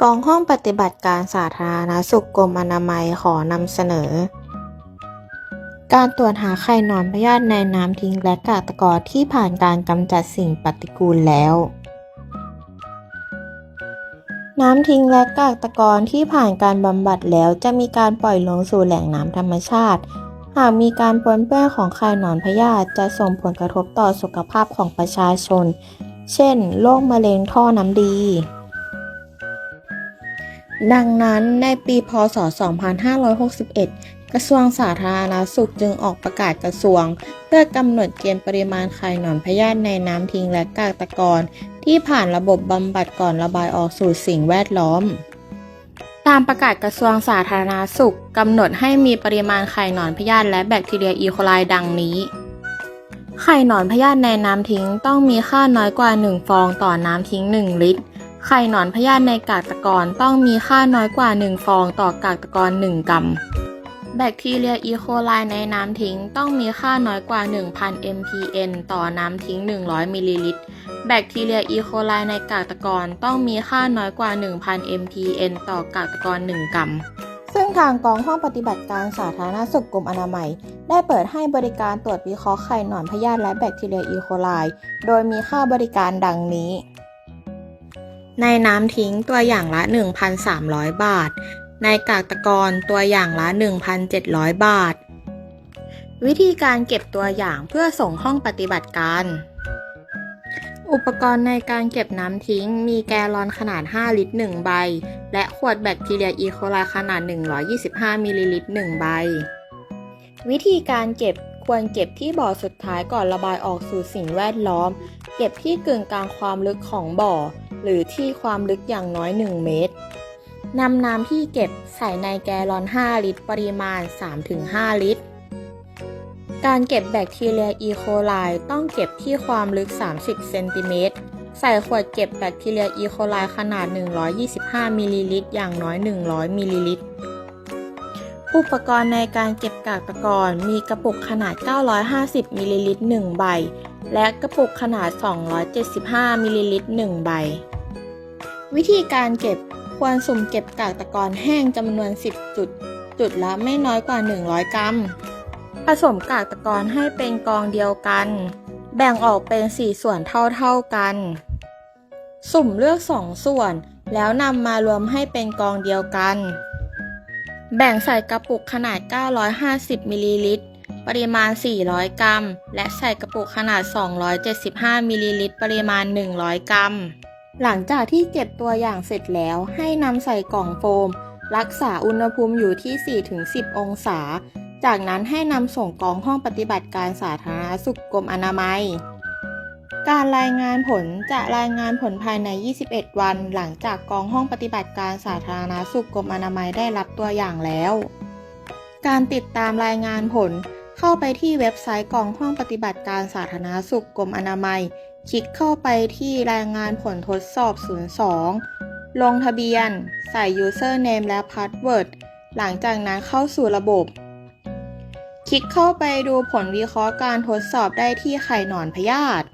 กองห้องปฏิบัติการสาธารณสุขกรมอนามัยขอนำเสนอ การตรวจหาไข่นอนพยาธิในน้ำทิ้งและกากตะกอนที่ผ่านการกำจัดสิ่งปฏิกูลแล้ว น้ำทิ้งและกากตะกอนที่ผ่านการบำบัดแล้วจะมีการปล่อยลงสู่แหล่งน้ำธรรมชาติ หากมีการปนเปื้อนของไข่นอนพยาธิจะส่งผลกระทบต่อสุขภาพของประชาชน เช่น โรคมะเร็งท่อน้ำดี ดังนั้นในปีพศ 2561 กระทรวงสาธารณสุขจึงออกประกาศกระทรวง เพื่อกำหนดเกณฑ์ปริมาณไข่หนอนพยาธิในน้ำทิ้งและกากตะกอนที่ผ่านระบบบำบัดก่อนระบายออกสู่สิ่งแวดล้อม ตามประกาศกระทรวงสาธารณสุขกำหนดให้มีปริมาณไข่หนอนพยาธิและแบคทีเรียอีโคไลดังนี้ไข่หนอนพยาธิในน้ำทิ้งต้องมีค่าน้อยกว่า 1 ฟองต่อน้ำทิ้ง 1 ลิตร ไข่หนอนพยาธิในกากตะกอนต้องมีค่าน้อยกว่า 1 ฟองต่อกากตะกอน 1 กรัม แบคทีเรียอีโคไลในน้ำทิ้งต้องมีค่าน้อยกว่า 1,000 mPn ต่อน้ำทิ้ง 100 มิลลิลิตร แบคทีเรียอีโคไลในกากตะกอนต้องมีค่าน้อยกว่า 1,000 mPn ต่อกากตะกอน 1 กรัมซึ่งทางกองห้องปฏิบัติการสาธารณสุขกรมอนามัย ได้เปิดให้บริการตรวจวิเคราะห์ไข่หนอนพยาธิและแบคทีเรียอีโคไล โดยมีค่าบริการดังนี้ ในน้ำทิ้งตัวอย่างละ 1,300 บาท ในกากตะกอนตัวอย่างละ 1,700 บาท วิธีการเก็บตัวอย่างเพื่อส่งห้องปฏิบัติการ อุปกรณ์ในการเก็บน้ำทิ้ง มีแกลลอนขนาด 5 ลิตร 1 ใบ และขวดแบคทีเรียอีโคไลขนาด 125 มิลลิลิตร 1 ใบ วิธีการเก็บควรเก็บที่บ่อสุดท้ายก่อนระบายออกสู่สิ่งแวดล้อม เก็บที่กึ่งกลางความลึกของบ่อ หรือที่ความลึกอย่างน้อย 1 เมตรนำน้ำที่เก็บใส่ในแกลลอน 5 ลิตร ปริมาณ 3-5 ลิตร การเก็บแบคทีเรียอีโคไลต้องเก็บที่ความลึก 30 เซนติเมตร ใส่ขวดเก็บแบคทีเรียอีโคไลขนาด 125 มิลลิลิตร อย่างน้อย 100 มิลลิลิตร อุปกรณ์ในการเก็บกากตะกอนมีกระปุกขนาด 950 มิลลิลิตร 1 ใบ และกระปุกขนาด 275มิลลิลิตร1ใบ วิธีการเก็บควรสุ่มเก็บกากตะกอนแห้งจำนวน 10 จุด จุดละไม่น้อยกว่า 100 กรัม ผสมกากตะกอนให้เป็นกองเดียวกัน แบ่งออกเป็น 4 ส่วนเท่าๆกัน สุ่มเลือก 2 ส่วน แล้วนำมารวมให้เป็นกองเดียวกัน แบ่งใส่กระปุกขนาด 950มิลลิลิตร ปริมาณ 400 กรัม และใส่กระปุกขนาด 275มิลลิลิตรปริมาณ 100 กรัม หลังจากที่เก็บตัวอย่างเสร็จแล้วให้นำใส่กล่องโฟม รักษาอุณหภูมิอยู่ที่ 4-10 องศา จากนั้นให้นำส่งกองห้องปฏิบัติการสาธารณสุขกรมอนามัย การรายงานผลจะรายงานผลภายใน 21 วัน หลังจากกองห้องปฏิบัติการสาธารณสุขกรมอนามัยได้รับตัวอย่างแล้ว การติดตามรายงานผล เข้าไปที่เว็บไซต์กองห้องปฏิบัติการสาธารณสุขกรมอนามัย คลิกเข้าไปที่รายงานผลทดสอบ 02 ลงทะเบียน ใส่ username และ password หลังจากนั้นเข้าสู่ระบบ คลิกเข้าไปดูผลวิเคราะห์การทดสอบได้ที่ไข่หนอนพยาธิ